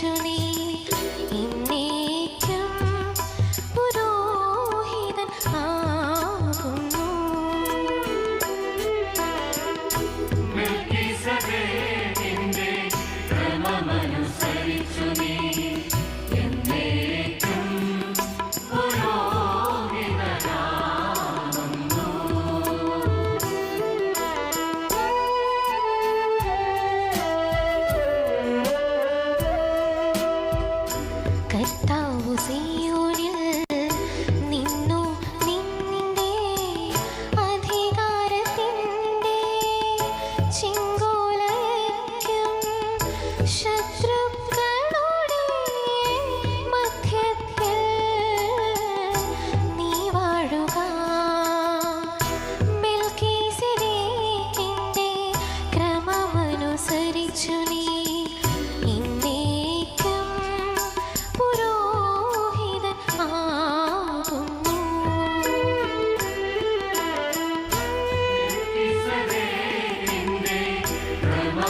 you need. മയൂരിൽ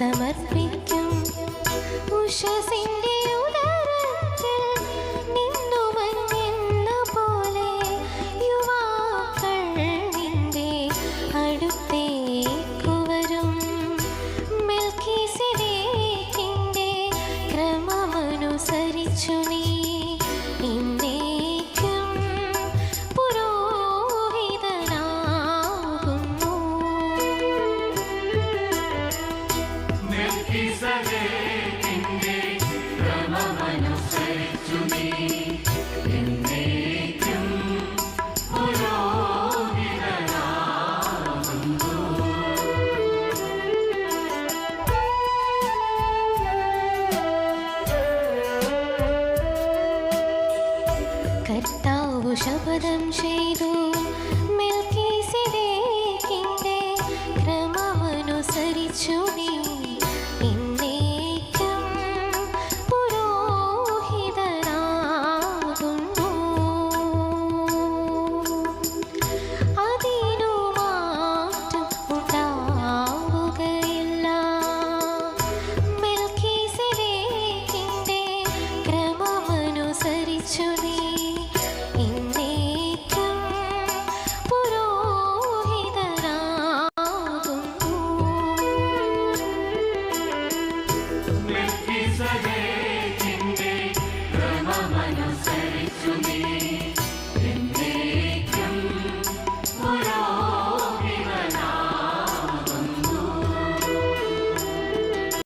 നിനക്കു കർത്താവു ശപഥം ചെയ്തു. മെൽക്കീസെദേക്കിന്റെ ക്രമമനുസരിച്ചു നീ ഇന്നേക്കും പുരോഹിതനാകുന്നു. അതിനു മാറ്റം ഉണ്ടാവുകയില്ല. മെൽക്കീസെദേക്കിന്റെ ക്രമമനുസരിച്ചു നീ